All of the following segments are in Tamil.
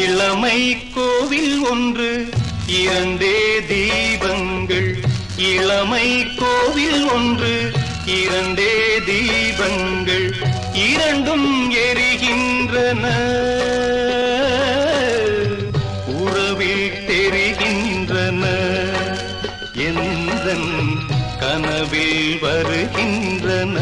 இளமை கோவில் ஒன்று. இரண்டே தீபங்கள். இளமை கோவில் ஒன்று. இரண்டே தீபங்கள். இரண்டும் எரிகின்றன. உறவில் தெரிகின்றன. எந்த கனவில் வருகின்றன.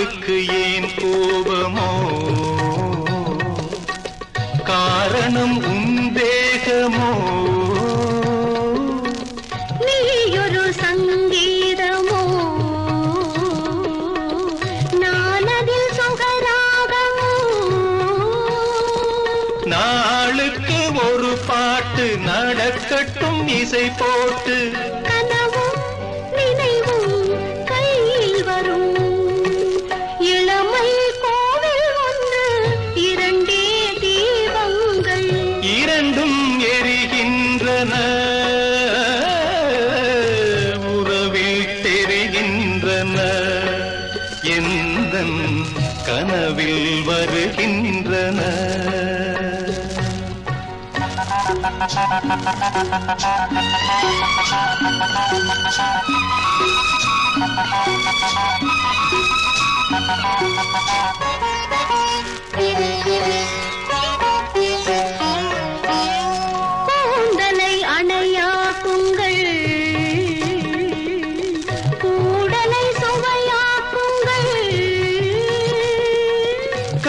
பாலுக்கு ஏன் கோபமோ? காரணம் உந்தேகமோ நீயொரு சங்கீதமோ? நானதில் சுகராகமோ? நாளுக்கு ஒரு பாட்டு நடக்கட்டும் இசை போட்டு. எரிகின்றன உறவில் தெரிகின்றன. எந்த கனவில் வருகின்றன. Thank you.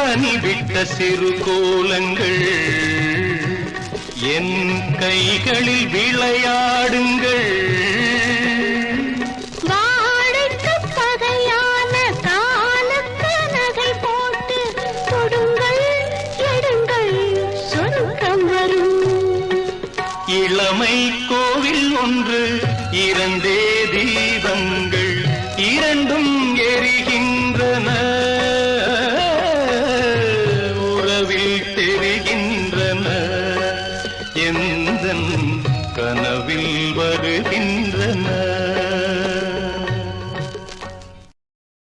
கனிவிட்ட சிறு கோலங்கள். என் கைகளில் விளையாடுங்கள். இளமை கோவில் ஒன்று இரண்டே வருகின்றன.